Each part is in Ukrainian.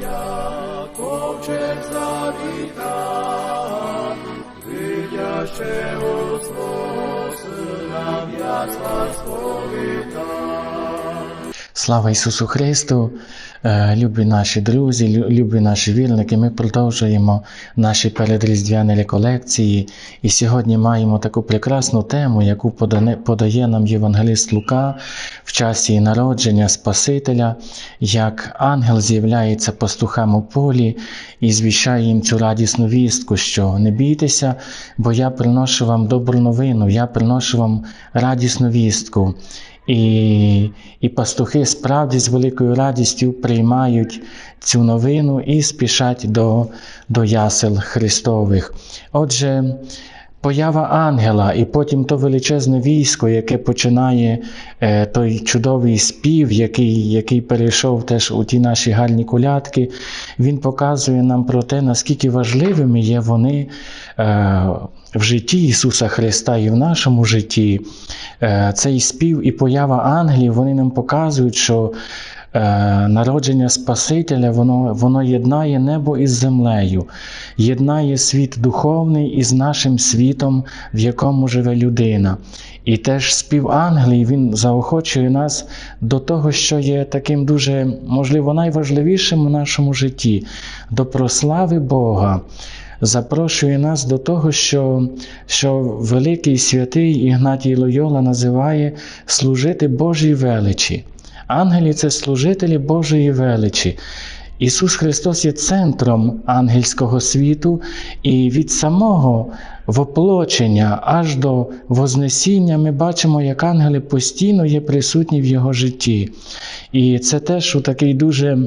як ковчег завіта, видящего свого сина в яслах сповіта. Слава Ісусу Христу, Е, любі наші друзі, любі наші вірники. Ми продовжуємо наші передріздвяні реколекції. І сьогодні маємо таку прекрасну тему, яку подає нам Євангеліст Лука в часі народження Спасителя, як ангел з'являється пастухам у полі і звіщає їм цю радісну вістку, що не бійтеся, бо я приношу вам добру новину, я приношу вам радісну вістку. І, і пастухи справді з великою радістю приймають цю новину і спішать до, до ясел Христових. Отже, поява ангела, і потім то величезне військо, яке починає е, той чудовий спів, який, який перейшов теж у ті наші гарні колядки, він показує нам про те, наскільки важливими є вони е, в житті Ісуса Христа і в нашому житті. Е, цей спів і поява ангелів вони нам показують, що народження Спасителя воно, воно єднає небо із землею, єднає світ духовний із нашим світом, в якому живе людина. І теж спів ангелів він заохочує нас до того, що є таким дуже, можливо, найважливішим у нашому житті, до прослави Бога запрошує нас до того, що, що великий святий Ігнатій Лойола називає служити Божій величі. Ангелі це служителі Божої величі. Ісус Христос є центром ангельського світу, і від самого воплочення аж до Вознесіння ми бачимо, як ангели постійно є присутні в Його житті. І це теж у такий дуже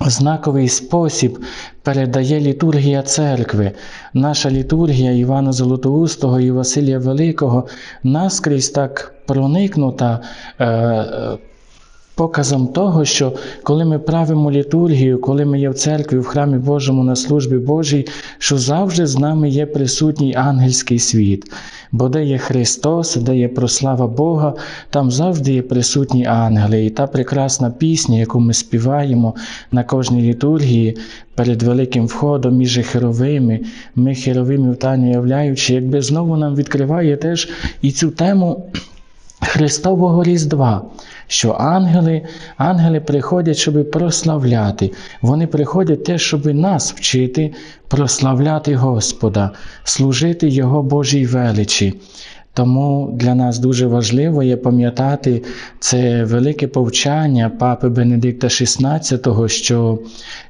знаковий спосіб передає літургія церкви. Наша літургія Івана Золотоустого і Василія Великого наскрізь так проникнута. Е, Показом того, що коли ми правимо літургію, коли ми є в церкві, в храмі Божому на службі Божій, що завжди з нами є присутній ангельський світ. Бо де є Христос, де є прослава Бога, там завжди є присутні ангели. І та прекрасна пісня, яку ми співаємо на кожній літургії перед великим входом між херовими, ми херовими в тані являючи, якби знову нам відкриває теж і цю тему. Христового Різдва, що ангели, ангели приходять, щоб прославляти. Вони приходять те, щоб нас вчити прославляти Господа, служити Його Божій величі. Тому для нас дуже важливо є пам'ятати це велике повчання Папи Бенедикта XVI, що,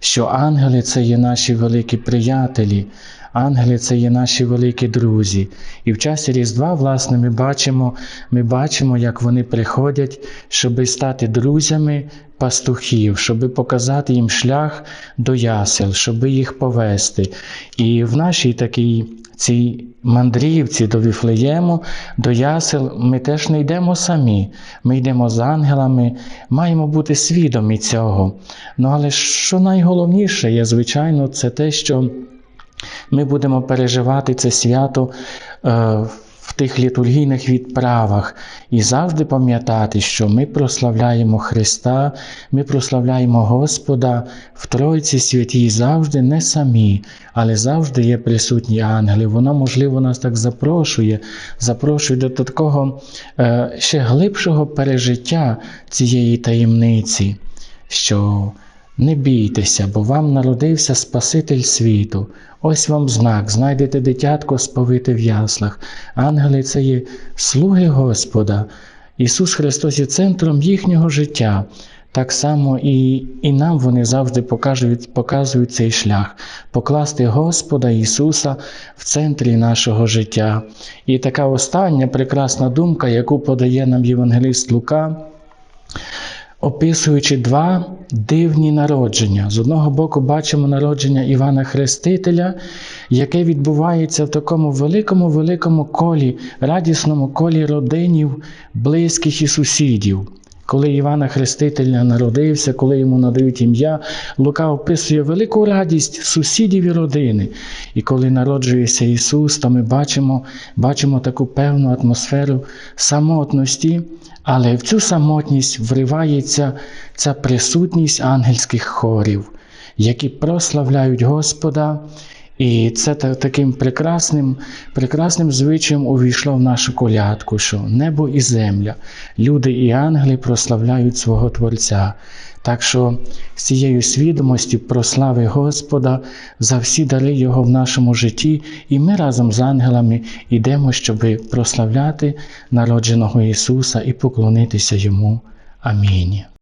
що ангели це є наші великі приятелі. Ангели це є наші великі друзі. І в часі Різдва, власне, ми бачимо, ми бачимо, як вони приходять, щоб стати друзями пастухів, щоб показати їм шлях до ясел, щоб їх повести. І в нашій такій цій мандрівці до Віфлеєму, до ясел, ми теж не йдемо самі. Ми йдемо з ангелами, маємо бути свідомі цього. Ну але що найголовніше є, звичайно, це те, що ми будемо переживати це свято е, в тих літургійних відправах і завжди пам'ятати, що ми прославляємо Христа, ми прославляємо Господа в Тройці святій завжди не самі, але завжди є присутні ангели. Воно, можливо, нас так запрошує, запрошує до такого е, ще глибшого пережиття цієї таємниці, що не бійтеся, бо вам народився Спаситель світу. Ось вам знак, знайдете дитятко сповите в яслах. Ангели це є слуги Господа. Ісус Христос є центром їхнього життя. Так само і, і нам вони завжди покажуть, показують цей шлях, покласти Господа Ісуса в центрі нашого життя. І така остання прекрасна думка, яку подає нам Євангеліст Лука описуючи два дивні народження. З одного боку, бачимо народження Івана Хрестителя, яке відбувається в такому великому, великому колі, радісному колі родинів, близьких і сусідів. Коли Івана Хрестителя народився, коли йому надають ім'я, Лука описує велику радість сусідів і родини. І коли народжується Ісус, то ми бачимо, бачимо таку певну атмосферу самотності, але в цю самотність вривається ця присутність ангельських хорів, які прославляють Господа. І це таким прекрасним, прекрасним звичаєм увійшло в нашу колядку, що небо і земля, люди і ангели прославляють свого Творця. Так що з цією свідомістю про слави Господа за всі дари Його в нашому житті, і ми разом з ангелами йдемо, щоб прославляти народженого Ісуса і поклонитися Йому. Амінь.